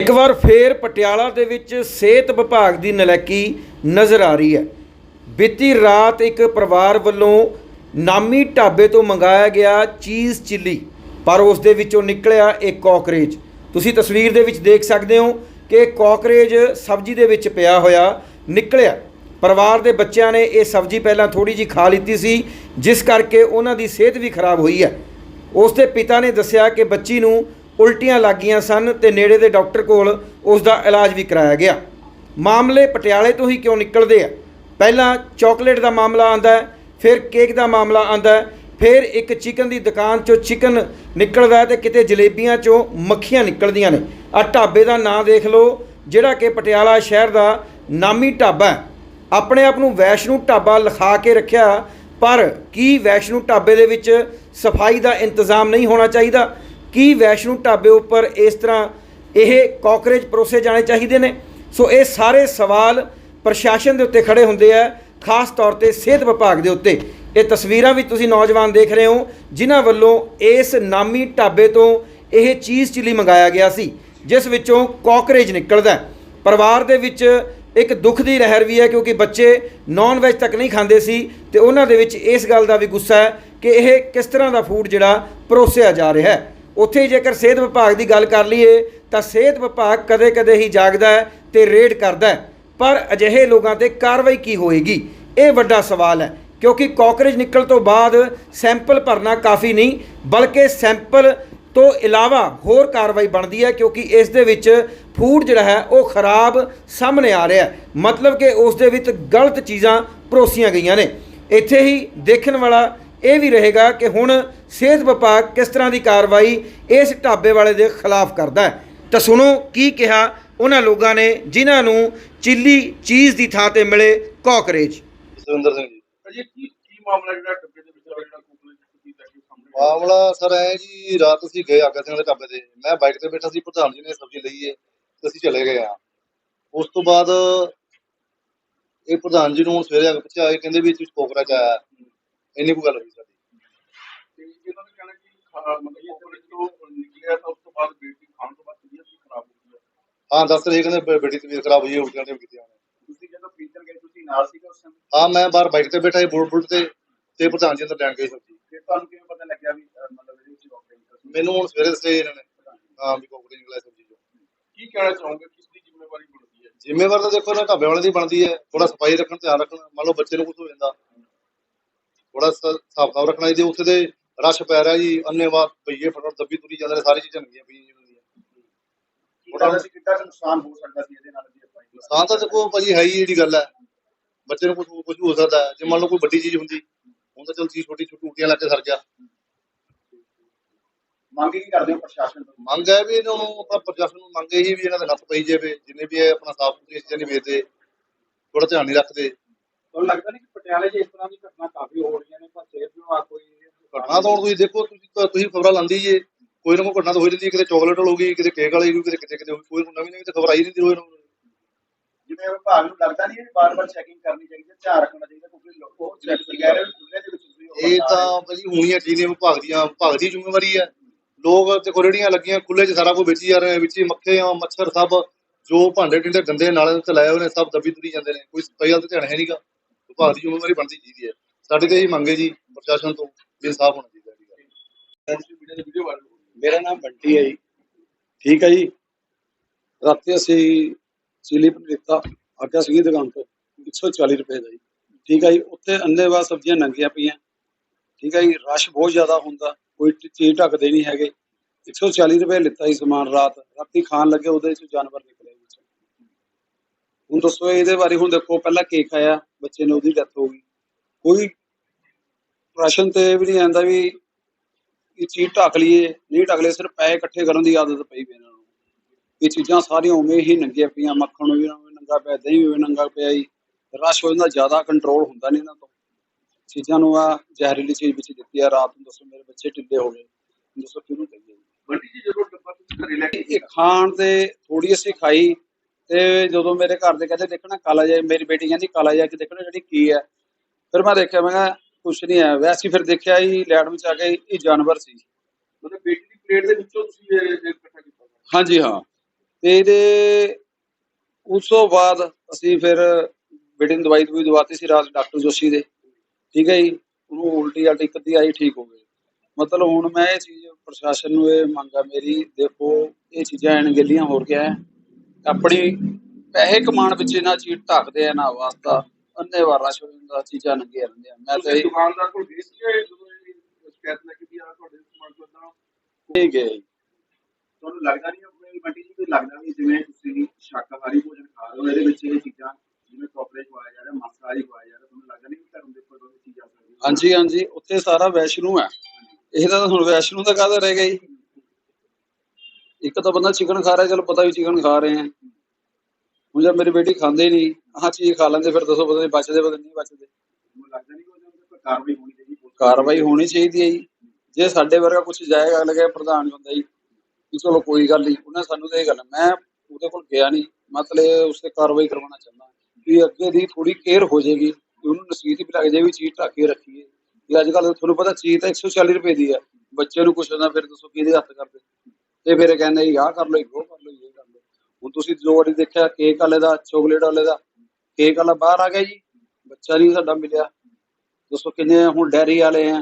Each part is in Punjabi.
ਇੱਕ ਵਾਰ ਫੇਰ ਪਟਿਆਲਾ ਦੇ ਵਿੱਚ ਸਿਹਤ ਵਿਭਾਗ ਦੀ ਨਲੈਕੀ ਨਜ਼ਰ ਆ ਰਹੀ ਹੈ। ਬੀਤੀ ਰਾਤ ਇੱਕ ਪਰਿਵਾਰ ਵੱਲੋਂ ਨਾਮੀ ਢਾਬੇ ਤੋਂ ਮੰਗਾਇਆ ਗਿਆ ਚੀਜ਼ ਚਿੱਲੀ, ਪਰ ਉਸ ਦੇ ਵਿੱਚੋਂ ਨਿਕਲਿਆ ਇੱਕ ਕਾਕਰੇਜ। ਤੁਸੀਂ ਤਸਵੀਰ ਦੇ ਵਿੱਚ ਦੇਖ ਸਕਦੇ ਹੋ ਕਿ ਇਹ ਸਬਜ਼ੀ ਦੇ ਵਿੱਚ ਪਿਆ ਹੋਇਆ ਨਿਕਲਿਆ। ਪਰਿਵਾਰ ਦੇ ਬੱਚਿਆਂ ਨੇ ਇਹ ਸਬਜ਼ੀ ਪਹਿਲਾਂ ਥੋੜੀ ਜੀ ਖਾ ਲਿੱਤੀ ਸੀ, ਜਿਸ ਕਰਕੇ ਉਹਨਾਂ ਦੀ ਸਿਹਤ ਵੀ ਖਰਾਬ ਹੋਈ ਹੈ। ਉਸ ਦੇ ਪਿਤਾ ਨੇ ਦੱਸਿਆ ਕਿ ਬੱਚੀ ਨੂੰ ਉਲਟੀਆਂ ਲੱਗੀਆਂ ਸਨ ਤੇ ਨੇੜੇ ਦੇ ਡਾਕਟਰ ਕੋਲ ਉਸ ਦਾ ਇਲਾਜ ਵੀ ਕਰਾਇਆ ਗਿਆ। ਮਾਮਲੇ ਪਟਿਆਲੇ ਤੋਂ ਹੀ ਕਿਉਂ ਨਿਕਲਦੇ ਆ? ਪਹਿਲਾਂ ਚਾਕਲੇਟ ਦਾ ਮਾਮਲਾ ਆਂਦਾ ਹੈ, ਫਿਰ ਕੇਕ ਦਾ ਮਾਮਲਾ ਆਂਦਾ ਹੈ, ਫਿਰ ਇੱਕ ਚਿਕਨ ਦੀ ਦੁਕਾਨ ਚੋਂ ਚਿਕਨ ਨਿਕਲਦਾ ਹੈ ਤੇ ਕਿਤੇ ਜਲੇਬੀਆਂ ਚੋਂ ਮੱਖੀਆਂ ਨਿਕਲਦੀਆਂ ਨੇ। ਆ ਢਾਬੇ ਦਾ ਨਾਂ ਦੇਖ ਲਓ, ਜਿਹੜਾ ਕਿ ਪਟਿਆਲਾ ਸ਼ਹਿਰ ਦਾ ਨਾਮੀ ਢਾਬਾ ਹੈ। ਆਪਣੇ ਆਪ ਨੂੰ ਵੈਸ਼ਨੂ ਢਾਬਾ ਲਿਖਾ ਕੇ ਰੱਖਿਆ, ਪਰ ਕੀ ਵੈਸ਼ਨੂ ਢਾਬੇ ਦੇ ਵਿੱਚ ਸਫ਼ਾਈ ਦਾ ਇੰਤਜ਼ਾਮ ਨਹੀਂ ਹੋਣਾ ਚਾਹੀਦਾ? ਕੀ ਵੈਸ਼ਨੂ ਢਾਬੇ ਉੱਪਰ ਇਸ ਤਰ੍ਹਾਂ ਇਹ ਕਾਕਰੇਜ ਪਰੋਸੇ ਜਾਣੇ ਚਾਹੀਦੇ ਨੇ? ਸੋ ਇਹ ਸਾਰੇ ਸਵਾਲ ਪ੍ਰਸ਼ਾਸਨ ਦੇ ਉੱਤੇ ਖੜੇ ਹੁੰਦੇ ਆ, ਖਾਸ ਤੌਰ ਤੇ ਸਿਹਤ ਵਿਭਾਗ ਦੇ ਉੱਤੇ। ਇਹ ਤਸਵੀਰਾਂ ਵੀ ਤੁਸੀਂ ਨੌਜਵਾਨ ਦੇਖ ਰਹੇ ਹੋ, ਜਿਨ੍ਹਾਂ ਵੱਲੋਂ ਇਸ ਨਾਮੀ ਢਾਬੇ ਤੋਂ ਇਹ ਚੀਜ਼ ਚਿੱਲੀ ਮੰਗਾਇਆ ਗਿਆ ਸੀ, ਜਿਸ ਵਿੱਚੋਂ ਕਾਕਰੇਜ ਨਿਕਲਦਾ ਪਰਿਵਾਰ ਦੇ ਵਿੱਚ ਇੱਕ ਦੁੱਖ ਦੀ ਲਹਿਰ ਵੀ ਹੈ, ਕਿਉਂਕਿ ਬੱਚੇ ਨਾਨ ਵੈਜ ਤੱਕ ਨਹੀਂ ਖਾਂਦੇ ਸੀ, ਤੇ ਉਹਨਾਂ ਦੇ ਵਿੱਚ ਇਸ ਗੱਲ ਦਾ ਵੀ ਗੁੱਸਾ ਹੈ ਕਿ ਇਹ ਕਿਸ ਤਰ੍ਹਾਂ ਦਾ ਫੂਡ ਜਿਹੜਾ ਪਰੋਸਿਆ ਜਾ ਰਿਹਾ ਹੈ। ਉੱਥੇ ਜੇਕਰ ਸਿਹਤ ਵਿਭਾਗ ਦੀ ਗੱਲ ਕਰ ਲਈਏ, ਤਾਂ ਸਿਹਤ ਵਿਭਾਗ ਕਦੇ-ਕਦੇ ਹੀ ਜਾਗਦਾ ਹੈ ਤੇ ਰੇਡ ਕਰਦਾ ਹੈ। ਪਰ ਅਜਿਹੇ ਲੋਕਾਂ ਤੇ ਕਾਰਵਾਈ ਕੀ ਹੋਏਗੀ? ਇਹ ਵੱਡਾ ਸਵਾਲ ਹੈ, ਕਿਉਂਕਿ ਕਾਕਰੇਜ ਨਿਕਲ ਤੋਂ ਬਾਅਦ ਸੈਂਪਲ ਭਰਨਾ ਕਾਫੀ ਨਹੀਂ, ਬਲਕਿ ਸੈਂਪਲ ਤੋਂ ਇਲਾਵਾ ਹੋਰ ਕਾਰਵਾਈ ਬਣਦੀ ਹੈ, ਕਿਉਂਕਿ ਇਸ ਦੇ ਵਿੱਚ ਫੂਡ ਜਿਹੜਾ ਹੈ, ਉਹ ਖਰਾਬ ਸਾਹਮਣੇ ਆ ਰਿਹਾ ਮਤਲਬ ਕਿ ਉਸ ਦੇ ਵਿੱਚ ਗਲਤ ਚੀਜ਼ਾਂ ਪਰੋਸੀਆਂ ਗਈਆਂ ਨੇ। ਇੱਥੇ ਹੀ ਦੇਖਣ ਵਾਲਾ ਇਹ ਵੀ ਰਹੇਗਾ ਕਿ ਹੁਣ ਸਿਹਤ ਵਿਭਾਗ ਕਿਸ ਤਰ੍ਹਾਂ ਦੀ ਕਾਰਵਾਈ ਇਸ ਢਾਬੇ ਵਾਲੇ ਦੇ ਖਿਲਾਫ ਕਰਦਾ ਹੈ। ਤਾਂ ਸੁਣੋ ਕੀ ਕਿਹਾ ਉਹਨਾਂ ਲੋਕਾਂ ਨੇ ਜਿਨ੍ਹਾਂ ਨੂੰ ਚਿੱਲੀ ਚੀਜ਼ ਦੀ ਥਾਂ ਤੇ ਮਿਲੇ ਕਾਕਰੇਜ। ਸੁਰਿੰਦਰ ਸਿੰਘ ਜੀ। ਅਜੇ ਕੀ ਕੀ ਮਾਮਲਾ ਜਿਹੜਾ ਡੱਬੇ ਦੇ ਵਿੱਚ ਆ ਜਿਹੜਾ ਕੋਕਲੇ ਦੀ ਦਾ ਕੀ ਸਾਹਮਣੇ? ਆਇਆ? ਮਾਮਲਾ ਸਰ ਐ ਜੀ ਰਾਤ ਅਸੀਂ ਗਏ ਆਗਾ ਸਿੰਘ ਦੇ ਢਾਬੇ ਤੇ। ਮੈਂ ਬਾਈਕ ਤੇ ਬੈਠਾ ਸੀ ਪ੍ਰਧਾਨ ਜੀ ਨੇ ਸਬਜ਼ੀ ਲਈ ਏ ਤੇ ਅਸੀਂ ਚਲੇ ਗਏ ਆ ਉਸ ਤੋਂ ਬਾਅਦ ਇਹ ਪ੍ਰਧਾਨ ਜੀ ਨੂੰ ਹੁਣ ਸਵੇਰੇ ਆ ਕੇ ਪੁੱਛਿਆ ਇਹ ਕਹਿੰਦੇ ਵੀ ਤੁਸੀਂ ਕੋਕਰਾ ਚ ਆਇਆ। ਇੰਨੀ ਕੁ ਗੱਲ ਹੋਈ ਸਾਡੀ। ਤੇ ਇਹਨਾਂ ਨੇ ਕਹਿਣਾ ਕਿ ਖਾ- ਮਤਲਬ ਕੋਕਲੇ ਤੋਂ ਨਿਕਲਿਆ ਤਾਂ ਉਸ ਤੋਂ ਬਾਅਦ ਬੇਟੀ ਖਾਣ ਤੋਂ ਬਾਅਦ ਤਬੀਅਤ ਵੀ ਖਰਾਬ ਹੋ ਗਈ ਹੈ। ਹਾਂ ਦੱਸ ਰਹੇ ਕਹਿੰਦੇ ਬੇ- ਬੇਟੀ ਤਬੀਅਤ ਖਰਾਬ ਹੋਈ ਹੈ ਉਲਟੀਆਂ ਨੇ ਕੀਤੀਆਂ ਨੇ ਤੁਸੀਂ ਜਦੋਂ ਪੀਚਰ ਗਏ ਤੁਸੀਂ ਨਾਲ ਸੀਗਾ ਉਸ ਸਮੇਂ? ਹਾਂ ਮੈਂ ਬਾਹਰ ਬਾਈਕ ਤੇ ਬੈਠਾ ਸੀ ਬੁਲਟ ਬੁਲਟ ਤੇ ਤੇ ਪ੍ਰਧਾਨ ਜੀ ਅੰਦਰ ਲੈਣ ਗਏ ਸਬਜ਼ੀ ਫਿਰ ਤੁਹਾਨੂੰ ਕਿਵੇਂ ਪਤਾ ਲੱਗਿਆ ਵੀ ਅਹ, ਮਤਲਬ ਇਹਦੇ ਵਿੱਚ ਡਾਕਟਰ ਨਿਕਲ ਸੀ? ਮੈਨੂੰ ਹੁਣ ਸਵੇਰੇ ਦੱਸੇ ਇਹਨਾਂ ਨੇ। ਹਾਂ ਵੀ ਕੋਕਰੀ ਨਿਕਲਿਆ ਸਬਜ਼ੀ ਚੋਂ। ਕੀ ਕਹਿਣਾ ਚਾਹੋਗੇ? ਕਿਸ ਦੀ ਜ਼ਿੰਮੇਵਾਰੀ ਬਣਦੀ ਹੈ? ਜ਼ਿੰਮੇਵਾਰ ਤਾਂ ਦੇਖੋ ਨਾ ਢਾਬੇ ਵਾਲੇ ਦੀ ਬਣਦੀ ਹੈ। ਥੋੜਾ ਸਫ਼ਾਈ ਰੱਖਣ ਧਿਆਨ ਰੱਖਣ। ਮੰਨ ਲਓ ਬੱਚੇ ਨੂੰ ਕੁਝ ਹੋ ਜਾਂਦਾ। ਥੋੜਾ ਕਿਤਾਬ ਰੱਖਣਾ ਚਾਹੀਦਾ ਉੱਥੇ ਦੇ ਰਸ਼ ਪੈ ਰਿਹਾ ਜੀ ਅੰਨੇਵਾਹ ਪਈਏ ਫਟਾਫਟ ਦੱਬੀ ਤੁਰੀ ਜਾਂਦੇ ਨੇ ਸਾਰੀ ਚੀਜ਼ਾਂ ਨੰਗੀਆਂ ਪਈਆਂ ਜੀ ਉਹਨਾਂ ਦੀਆਂ ਕਿੰਨਾ ਨੁਕਸਾਨ ਹੋ ਸਕਦਾ ਸੀ ਇਹਦੇ ਨਾਲ ਨੁਕਸਾਨ ਤਾਂ ਦੇਖੋ ਭਾਜੀ ਹੈ ਹੀ ਜਿਹੜੀ ਗੱਲ ਹੈ। ਬੱਚੇ ਨੂੰ ਕੁਝ ਕੁਝ ਹੋ ਸਕਦਾ ਹੈ। ਜੇ ਮੰਨ ਲਓ ਕੋਈ ਵੱਡੀ ਚੀਜ਼ ਹੁੰਦੀ ਹੁਣ ਤਾਂ ਚਲ ਚੀਜ਼ ਛੋਟੀ ਛੋਟੀ ਉਲਟੀਆਂ ਲੱਗ ਕੇ ਸਰ ਗਿਆ। ਮੰਗ ਕੀ ਕਰਦੇ ਹੋ ਪ੍ਰਸ਼ਾਸਨ ਤੋਂ? ਮੰਗ ਹੈ ਵੀ ਇਹਨਾਂ ਨੂੰ ਆਪਣਾ ਪ੍ਰਸ਼ਾਸਨ ਨੂੰ ਮੰਗ ਇਹੀ ਵੀ ਇਹਨਾਂ ਦੇ ਨੱਥ ਪਈ ਜਾਵੇ ਜਿੰਨੇ ਵੀ ਇਹ ਆਪਣਾ ਸਾਫ਼ ਸੁਥਰੀਆਂ ਚੀਜ਼ਾਂ ਨਹੀਂ ਵੇਚਦੇ ਥੋੜਾ ਧਿਆਨ ਨਹੀਂ ਰੱਖਦੇ। ਤੁਹਾਨੂੰ ਲੱਗਦਾ ਨਹੀਂ ਕਿ ਪਟਿਆਲੇ 'ਚ ਇਸ ਤਰ੍ਹਾਂ ਦੀ ਘਟਨਾ ਕਾਫੀ ਹੋ ਰਹੀਆਂ ਨੇ ਪਰ ਸਿਹਤ ਵਿਭਾਗ ਕੋਈ ਘਟਨਾ ਤਾਂ ਹੁਣ ਤੁਸੀਂ ਦੇਖੋ ਤੁਸੀਂ ਤਾਂ- ਤੁਸੀਂ ਖਬਰਾਂ ਲਾਂਦੀ ਜੇ। ਕੋਈ ਨਾ ਕੋਈ ਘਟਨਾ ਤਾਂ ਹੋਈ ਰਹਿੰਦੀ ਹੈ, ਕਿਤੇ ਚਾਕਲੇਟ ਹੋ ਗਈ ਕਿਤੇ ਕੇਕ ਵਾਲੀ ਹੋ ਗਈ ਕਿਤੇ ਕਿਤੇ ਕਿਤੇ ਕੋਈ ਨਵੀਂ ਨਵੀਂ ਤਾਂ ਖਬਰ ਆਈ ਰਹਿੰਦੀ ਰੋਜ਼ ਨੂੰ ਜਿਵੇਂ ਵਿਭਾਗ ਨੂੰ ਲੱਗਦਾ ਨਹੀਂ ਬਾਰ-ਬਾਰ ਚੈਕਿੰਗ ਕਰਨੀ ਚਾਹੀਦੀ ਹੈ ਧਿਆਨ ਰੱਖਣਾ ਚਾਹੀਦਾ ਕਿਉਂਕਿ ਲੋਕੋ ਚੈੱਕ ਵਗੈਰਾ ਖੁੱਲੇ ਦੇ ਵਿੱਚ ਇਹ ਤਾਂ ਭਾਜੀ ਹੋਣੀਆਂ ਚਾਹੀਦੀਆਂ ਵਿਭਾਗ ਦੀਆਂ ਵਿਭਾਗ ਦੀ ਜ਼ਿੰਮੇਵਾਰੀ ਹੈ ਲੋਕ ਤੇ ਰੇਹੜੀਆਂ ਲੱਗੀਆਂ ਖੁੱਲੇ 'ਚ ਸਾਰਾ ਕੁਝ ਵੇਚੀ ਜਾ ਰਹੇ ਨੇ ਵਿੱਚ ਹੀ ਮੱਖੇ ਆ ਮੱਛਰ ਸਭ ਜੋ ਭਾਂਡੇ ਟਿੰਡੇ ਗੰਦੇ ਨਾਲੇ ਤੇ ਲਾਏ ਹੋਏ ਨੇ ਸਭ ਦੱਬੀ ਤੁਰੀ ਜਾਂਦੇ ਨੇ ਕੋਈ ਵੱਲ ਤਾਂ ਧਿਆਨ ਹੈ ਨਹੀਂਗਾ ਵਿਭਾਗ ਦੀ ਜ਼ਿੰਮੇਵਾਰੀ ਬਣਦੀ ਚਾਹੀਦੀ ਹੈ। ਸਾਡੇ ਤੇ ਇਹੀ ਮੰਗੇ ਜੀ, ਪ੍ਰਸ਼ਾਸਨ ਤੋਂ ਵੀ ਇਨਸਾਫ ਹੋਣਾ ਚਾਹੀਦਾ ਹੈ ਸੋਸ਼ਲ ਮੇਰਾ ਨਾਮ ਬੰਟੀ ਹੈ ਜੀ। ਠੀਕ ਹੈ ਜੀ। ਰਾਤੀ ਅਸੀਂ ਸਲੀਪ ਲਿੱਤਾ ਆਟਾ ਸੀਗੀ ਦੁਕਾਨ ਤੋਂ 140 ਰੁਪਏ ਦਾ ਜੀ। ਠੀਕ ਹੈ ਜੀ, ਉੱਥੇ ਅੰਨੇਵਾਹ ਸਬਜ਼ੀਆਂ ਨੰਗੀਆਂ ਪਈਆਂ। ਠੀਕ ਹੈ ਜੀ, ਰਸ਼ ਬਹੁਤ ਜ਼ਿਆਦਾ ਹੁੰਦਾ, ਕੋਈ ਚੀਜ਼ ਢੱਕਦੇ ਨਹੀਂ ਹੈਗੇ। 140 ਰੁਪਏ ਲਿੱਤਾ ਸੀ ਸਮਾਨ ਰਾਤ। ਰਾਤੀ ਖਾਣ ਲੱਗੇ, ਉਹਦੇ ਵਿੱਚ ਜਾਨਵਰ ਨਿਕਲੇ। ਹੁਣ ਦੱਸੋ ਇਹਦੇ ਬਾਰੇ ਹੁਣ ਦੇਖੋ ਪਹਿਲਾਂ ਕੇਕ ਆਇਆ ਬੱਚੇ ਨੇ ਉਹਦੀ ਡੈਥ ਹੋ ਗਈ। ਕੋਈ ਰਾਸ਼ਨ ਤੇ ਵੀ ਨਹੀਂ ਆਂਦਾ ਵੀ ਇਹ ਚੀਜ਼ ਢੱਕ ਲਈਏ ਨਹੀਂ ਢੱਕ ਲਈਏ ਸਿਰਫ ਪੈਸੇ ਇਕੱਠੇ ਕਰਨ ਦੀ ਆਦਤ ਪਈ ਵੀ ਇਹਨਾਂ ਨੂੰ। ਇਹ ਚੀਜ਼ਾਂ ਸਾਰੀਆਂ ਉਵੇਂ ਹੀ ਨੰਗੀਆਂ ਪਈਆਂ ਮੱਖਣ ਵੀ ਨੰਗਾ ਪਿਆ ਦਹੀਂ ਵੀ ਨੰਗਾ ਪਿਆ ਜੀ। ਰਸ਼ ਹੋ ਜਾਂਦਾ ਜ਼ਿਆਦਾ ਕੰਟਰੋਲ ਹੁੰਦਾ ਨਹੀਂ ਇਹਨਾਂ ਤੋਂ। ਚੀਜ਼ਾਂ ਨੂੰ ਆ ਜ਼ਹਿਰੀਲੀ ਚੀਜ਼ ਵਿੱਚ ਦਿੱਤੀ ਆ ਰਾਤ ਨੂੰ ਦੱਸੋ ਮੇਰੇ ਬੱਚੇ ਢਿੱਲੇ ਹੋ ਗਏ। ਦੱਸੋ ਕਿਹਨੂੰ ਕਹੀਏ? ਬੰਟੀ ਜੀ ਜਦੋਂ ਡੱਬਾ ਤੁਸੀਂ ਘਰੇ ਲੈ ਕੇ ਇਹ ਖਾਣ ਤੇ ਥੋੜੀ ਅਸੀਂ ਖਾਈ ਤੇ ਜਦੋਂ ਮੇਰੇ ਘਰ ਦੇ ਕਹਿੰਦੇ ਦੇਖਣਾ ਕਾਲਾ ਜਿਹਾ ਮੇਰੀ ਬੇਟੀ ਕਹਿੰਦੀ ਕਾਲਾ ਜਿਹਾ ਕਿ ਦੇਖਣਾ ਜਿਹੜੀ ਕੀ ਹੈ। ਫਿਰ ਮੈਂ ਦੇਖਿਆ ਮੈਂ ਕਿਹਾ ਕੁਛ ਨਹੀਂ ਹੈ। ਵੈਸੇ ਫਿਰ ਦੇਖਿਆ ਹੀ ਲੈਟ ਵਿੱਚ ਆ ਕੇ ਇਹ ਜਾਨਵਰ ਸੀ। ਮਤਲਬ ਬੇਟੀ ਦੀ ਪਲੇਟ ਦੇ ਵਿੱਚੋਂ ਤੁਸੀਂ ਇਕੱਠਾ ਕੀਤਾ। ਹਾਂਜੀ ਹਾਂ। ਤੇ ਇਹਦੇ ਉਸ ਤੋਂ ਬਾਅਦ ਅਸੀਂ ਫਿਰ ਬੇਟੀ ਨੂੰ ਦਵਾਈ ਦਵਾਈ ਦਵਾਤੀ ਸੀ ਰਾਤ ਡਾਕਟਰ ਜੋਸ਼ੀ ਦੇ। ਠੀਕ ਹੈ ਜੀ? ਉਹਨੂੰ ਉਲਟੀ ਆਲਟੀ ਅੱਧੀ ਆਈ ਠੀਕ ਹੋ ਗਈ ਮਤਲਬ ਹੁਣ ਮੈਂ ਇਹ ਚੀਜ਼ ਪ੍ਰਸ਼ਾਸਨ ਨੂੰ ਇਹ ਮੰਗ ਆ ਮੇਰੀ ਦੇਖੋ ਇਹ ਚੀਜ਼ਾਂ ਅਣਗਹਿਲੀਆਂ ਹੋ ਰਹੀਆਂ ਹੈ। ਆਪਣੀ ਪੈਸੇ ਕਮਾਉਣ ਵਿੱਚ ਇਹਨਾਂ ਚੀਜ਼ ਢੱਕਦੇ ਆ ਨਾ ਵਾਸਤਾ ਅੰਨੇ ਵਾਰ ਹੋ ਜਾਂਦਾ ਚੀਜ਼ਾਂ ਨੰਗੀਆਂ ਰਹਿੰਦੀਆਂ ਮੈਂ ਤਾਂ ਇਹ ਦੁਕਾਨਦਾਰ ਕੋਲ ਗਏ ਸੀ ਜਦੋਂ ਇਹ ਸ਼ਿਕਾਇਤ ਲੈ ਕੇ ਵੀ ਆ ਤੁਹਾਡੇ ਸਮਾਨ ਤੋਂ ਇਹ ਗਿਆ ਜੀ ਤੁਹਾਨੂੰ ਲੱਗਦਾ ਨਹੀਂ ਆਪਣੇ ਮੰਡੀ ਜੀ ਕੋਈ ਲੱਗਦਾ ਨਹੀਂ ਜਿਵੇਂ ਤੁਸੀਂ ਸ਼ਾਕਾਹਾਰੀ ਭੋਜਨ ਖਾ ਰਹੇ ਹੋ ਇਹਦੇ ਵਿੱਚ ਇਹ ਚੀਜ਼ਾਂ ਜਿਵੇਂ ਕਾਕਰੇਚ ਖਵਾਇਆ ਜਾ ਰਿਹਾ ਮਾਸਾਹਾਰੀ ਖਵਾਇਆ ਜਾ ਰਿਹਾ ਤੁਹਾਨੂੰ ਲੱਗਦਾ ਨਹੀਂ ਕਿ ਧਰਮ ਦੇ ਉੱਪਰ ਉਹ ਚੀਜ਼ ਆ ਸਕਦੀ ਹੈ ਹਾਂਜੀ ਹਾਂਜੀ ਉੱਥੇ ਸਾਰਾ ਵੈਸ਼ਨੂ ਹੈ। ਇਹ ਤਾਂ ਹੁਣ ਵੈਸ਼ਨੂ ਦਾ ਕਾਹਦਾ ਰਹਿ ਗਿਆ ਜੀ? ਇੱਕ ਤਾਂ ਬੰਦਾ ਚਿਕਨ ਖਾ ਰਿਹਾ ਚਲੋ ਪਤਾ ਵੀ ਚਿਕਨ ਖਾ ਰਹੇ ਆ। ਹੁਣ ਜਦ ਮੇਰੀ ਬੇਟੀ ਖਾਂਦੇ ਨਹੀਂ ਆਹ ਚੀਜ਼ ਖਾ ਲੈਂਦੇ ਫਿਰ ਦੱਸੋ ਪਤਾ ਨਹੀਂ ਬਚਦੇ ਪਤਾ ਨਹੀਂ ਬਚਦੇ। ਕਾਰਵਾਈ ਹੋਣੀ ਚਾਹੀਦੀ ਪੁਲਿਸ ਕਾਰਵਾਈ ਹੋਣੀ ਚਾਹੀਦੀ ਹੈ ਜੀ। ਜੇ ਸਾਡੇ ਵਰਗਾ ਕੁਝ ਜਾਏਗਾ ਲੱਗੇ ਪ੍ਰਧਾਨ ਹੁੰਦਾ ਜੀ ਕਿ ਚਲੋ ਕੋਈ ਗੱਲ ਨਹੀਂ ਉਹਨੇ ਸਾਨੂੰ ਤਾਂ ਇਹ ਗੱਲ ਮੈਂ ਉਹਦੇ ਕੋਲ ਗਿਆ ਨਹੀਂ। ਮਤਲਬ ਉਸ ਕਾਰਵਾਈ ਕਰਵਾਉਣਾ ਚਾਹੁੰਦਾ ਕਿ ਅੱਗੇ ਦੀ ਥੋੜੀ ਕੇਅਰ ਹੋ ਜਾਏਗੀ ਉਹਨੂੰ ਨਸੀਹਤ ਵੀ ਲੱਗ ਜਾਏ ਵੀ ਚੀਜ਼ ਢੱਕ ਕੇ ਰੱਖੀਏ। ਕਿ ਅੱਜ ਕੱਲ ਤੁਹਾਨੂੰ ਪਤਾ ਚੀਜ਼ ਤਾਂ 140 ਰੁਪਏ ਦੀ ਹੈ। ਬੱਚੇ ਨੂੰ ਕੁਛ ਹੁੰਦਾ ਫਿਰ ਦੱਸੋ ਕਿਹਦੇ ਹੱਥ ਕਰਦੇ। ਤੇ ਫਿਰ ਇਹ ਕਹਿੰਦੇ ਜੀ ਆਹ ਕਰ ਲਓ ਜੀ, ਉਹ ਕਰ ਲਓ ਜੀ, ਇਹ ਕਰ ਲਓ। ਹੁਣ ਤੁਸੀਂ ਜੋ ਵਾਰੀ ਦੇਖਿਆ ਕੇਕ ਵਾਲੇ ਦਾ ਚਾਕਲੇਟ ਵਾਲੇ ਦਾ। ਕੇਕ ਵਾਲਾ ਬਾਹਰ ਆ ਗਿਆ ਜੀ ਬੱਚਾ ਨਹੀਂ ਸਾਡਾ ਮਿਲਿਆ। ਦੱਸੋ ਕਿੰਨੇ ਹੁਣ ਡੈਰੀ ਵਾਲੇ ਆ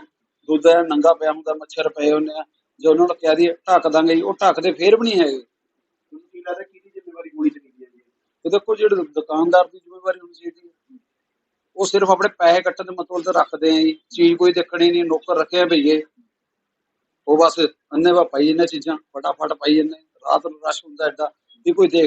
ਦੁੱਧ ਐ ਨੰਗਾ ਪਿਆ ਹੁੰਦਾ ਮੱਛਰ ਪਏ ਹੁੰਦੇ ਆ। ਜੇ ਉਹਨਾਂ ਨੂੰ ਕਹਿ ਦਈਏ ਢੱਕ ਦਾਂਗੇ ਜੀ ਉਹ ਢੱਕਦੇ ਫੇਰ ਵੀ ਨਹੀਂ ਹੈਗੇ। ਤੁਹਾਨੂੰ ਕੀ ਲੱਗਦਾ ਕਿਹਦੀ ਜ਼ਿੰਮੇਵਾਰੀ ਹੋਣੀ ਚਾਹੀਦੀ ਹੈ ਜੀ? ਤੇ ਦੇਖੋ ਜਿਹੜੇ ਦੁਕਾਨਦਾਰ ਦੀ ਜ਼ਿੰਮੇਵਾਰੀ ਹੋਣੀ ਚਾਹੀਦੀ ਹੈ। ਉਹ ਸਿਰਫ ਆਪਣੇ ਪੈਸੇ ਕੱਟਣ ਦੇ ਮਤਲਬ ਤੇ ਰੱਖਦੇ ਆ ਜੀ। ਚੀਜ਼ ਕੋਈ ਦੇਖਣੀ ਨਹੀਂ ਨੌਕਰ ਰੱਖੇ ਆ ਭਈਏ। ਉਹ ਬਸ ਅੰਨੇ ਪਾਈ ਜਾਂਦੇ ਚੀਜ਼ਾਂ, ਫਟਾਫਟ ਪਾਈ ਜਾਂਦੇ ਰਾਤ ਨੂੰ ਰਸ਼ ਹੁੰਦਾ ਐਡਾ ਵੀ ਕੋਈ ਦੇਖ